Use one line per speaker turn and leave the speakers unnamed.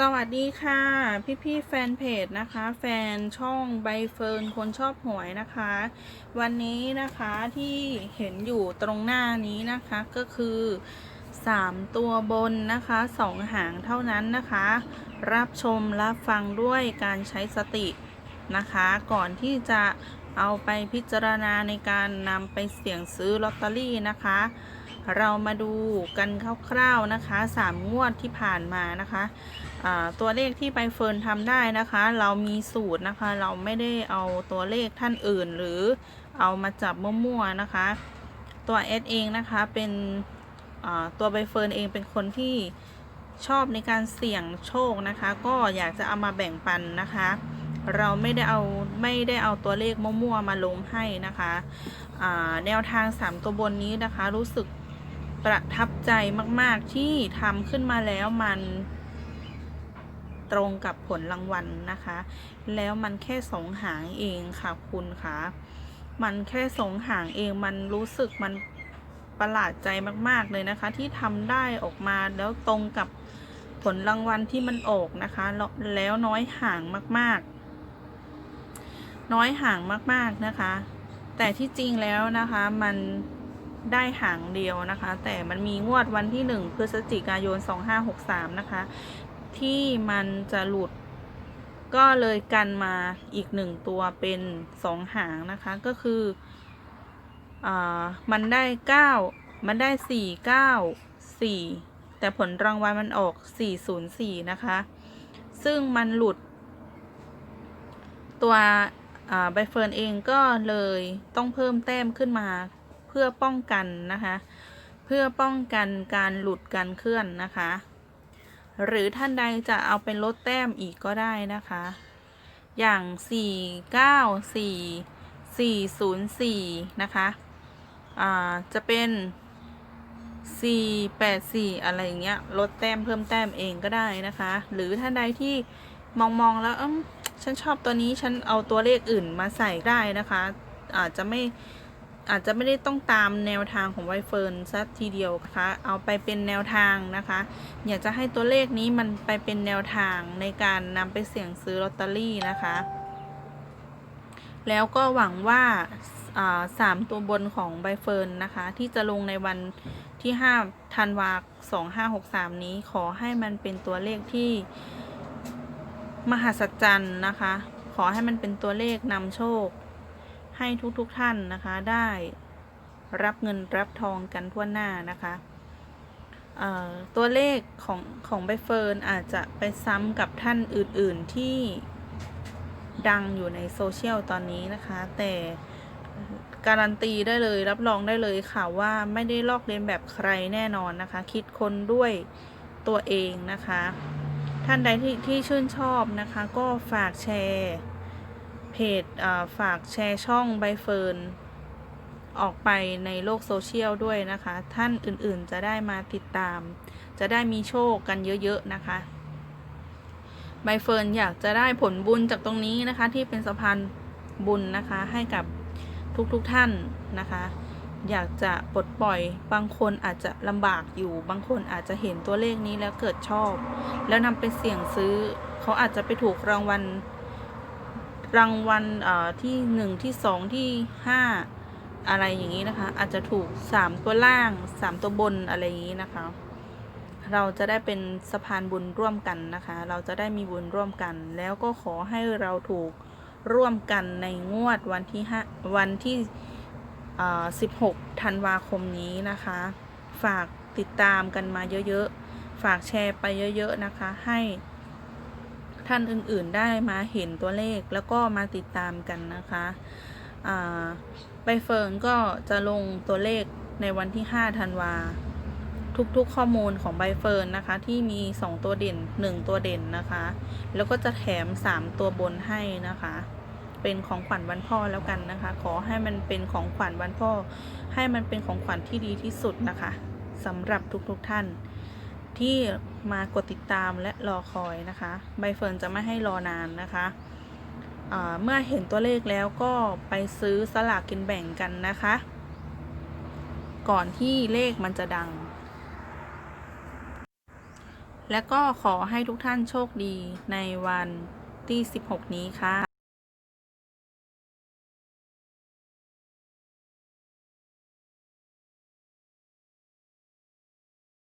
สวัสดีค่ะพี่พี่ๆแฟนเพจนะคะ แฟนช่องใบเฟิร์นคนชอบหวยนะคะ วันนี้นะคะที่เห็นอยู่ตรงหน้านี้นะคะก็คือ 3 ตัวบนนะคะสองหางเท่านั้นนะคะ รับชมรับฟังด้วยการใช้สตินะคะ ก่อนที่จะเอาไปพิจารณาในการนำไปเสี่ยงซื้อลอตเตอรี่นะคะ เรามาดูกันคร่าวๆนะคะ3งวดที่ผ่านมานะคะตัวเลขที่ใบเฟิร์นทำได้นะคะ เรามีสูตรนะคะ เราไม่ได้เอาตัวเลขท่านอื่น หรือเอามาจับมั่วๆนะคะ ตัวเอสเองนะคะเป็นตัวใบเฟิร์นเองเป็นคนที่ชอบในการเสี่ยงโชคนะคะ ก็อยากจะเอามาแบ่งปันนะคะ เราไม่ได้เอาไม่ได้เอาตัวเลขมั่วๆมาลงให้นะคะแนวทาง 3 ตัวบนนี้นะคะ รู้สึก ประทับใจมาก ๆ ที่ทำขึ้นมาแล้วมันตรงกับผลรางวัลนะคะ แล้วมันแค่สองหางเองค่ะคุณคะมันแค่สองหางเองมันรู้สึกมันประหลาดใจมาก ๆ เลยนะคะ ที่ทำได้ออกมาแล้วตรงกับผลรางวัลที่มันออกนะคะ แล้วแล้วน้อยห่างมาก ๆ น้อยห่างมาก ๆ นะคะ แต่ที่จริงแล้วนะคะมัน ได้หางเดียวนะคะ แต่มันมีงวดวันที่ 1 พฤศจิกายน 2563 นะคะ ที่มันจะหลุดก็เลยกันมาอีกหนึ่งตัวเป็น2หางนะคะ ก็คืออามันได้9มันได้4 9 4แต่ผลรางวัลมันออก404นะคะ ซึ่งมันหลุด ตัวใบเฟิร์นเองก็เลยต้องเพิ่มแต้มขึ้นมา พื่อป้องกันนะคะ เพื่อป้องกันการหลุดการเคลื่อนนะคะ หรือท่านใดจะเอาเป็นลดแต้มอีกก็ได้นะคะ อย่าง 4 9 4 4 0 4 นะคะอ่าจะเป็น 4 8 4 อะไรอย่างเงี้ยลดแต้มเพิ่มแต้มเองก็ได้นะคะ หรือท่านใดที่มองมองๆแล้วฉันชอบตัวนี้ฉันเอาตัวเลขอื่นมาใส่ได้นะคะ อาจจะไม่ อาจจะไม่ได้ต้องตามแนวทางของไวเฟิร์นซะทีเดียวนะคะเอาไปเป็นแนวทางนะคะ อยากจะให้ตัวเลขนี้มันไปเป็นแนวทางในการนำไปเสี่ยงซื้อลอตเตอรี่นะคะ แล้วก็หวังว่าสามตัวบนของใบเฟิร์นนะคะ ที่จะลงในวันที่5ธันวา2563นี้ขอให้มันเป็นตัวเลขที่มหัศจรรย์นะคะ ขอให้มันเป็นตัวเลขนำโชค ให้ทุกๆทท่านนะคะได้รับเงินรับทองกันทั่วหน้านะคะตัวเลขของของใบเฟิร์นอาจจะไปซ้ำกับท่านอื่นๆที่ดังอยู่ในโซเชียลตอนนี้นะคะ แต่การันตีได้เลยรับรองได้เลยค่ะว่าไม่ได้ลอกเลียนแบบใครแน่นอนนะคะ คิดคนด้วยตัวเองนะคะ ท่านใดที่ที่ชื่นชอบนะคะ ก็ฝากแชร์ เพจฝากแชร์ช่องใบเฟิร์นออกไปในโลกโซเชียลด้วยนะคะ ท่านอื่นๆจะได้มาติดตาม จะได้มีโชคกันเยอะๆนะคะใบเฟิร์นอยากจะได้ผลบุญจากตรงนี้นะคะ ที่เป็นสะพานบุญนะคะ ให้กับทุกๆทท่านนะคะ อยากจะปลดปล่อยบางคนอาจจะลำบากอยู่ บางคนอาจจะเห็นตัวเลขนี้แล้วเกิดชอบ แล้วนำไปเสี่ยงซื้อ เขาอาจจะไปถูกรางวัล รางวัลที่หนึ่งที่สองที่ห้าอะไรอย่างนี้นะคะ อาจจะถูกสามตัวล่างสามตัวบนอะไรอย่างนี้นะคะ เราจะได้เป็นสะพานบุญร่วมกันนะคะ เราจะได้มีบุญร่วมกัน แล้วก็ขอให้เราถูกร่วมกันในงวดวันที่ห้าวันที่อ่า16ธันวาคมนี้นะคะ ฝากติดตามกันมาเยอะๆ ฝากแชร์ไปเยอะ ๆ นะคะ ให้ ท่านอื่นๆได้มาเห็นตัวเลขแล้วก็มาติดตามกันนะคะใบเฟิร์นก็จะลงตัวเลขในวันที่ 5 ธันวา ทุกๆข้อมูลของใบเฟิร์นนะคะ ที่มี 2 ตัวเด่น 1 ตัวเด่นนะคะ แล้วก็จะแถม 3 ตัวบนให้นะคะ เป็นของขวัญวันพ่อแล้วกันนะคะ ขอให้มันเป็นของขวัญวันพ่อ ให้มันเป็นของขวัญที่ดีที่สุดนะคะสำหรับทุกๆท่าน ที่มากดติดตามและรอคอยนะคะ ใบเฟิร์นจะไม่ให้รอนานนะคะเมื่อเห็นตัวเลขแล้วก็ไปซื้อสลากกินแบ่งกันนะคะ ก่อนที่เลขมันจะดัง และก็ขอให้ทุกท่านโชคดีในวันที่ 16 นี้ค่ะ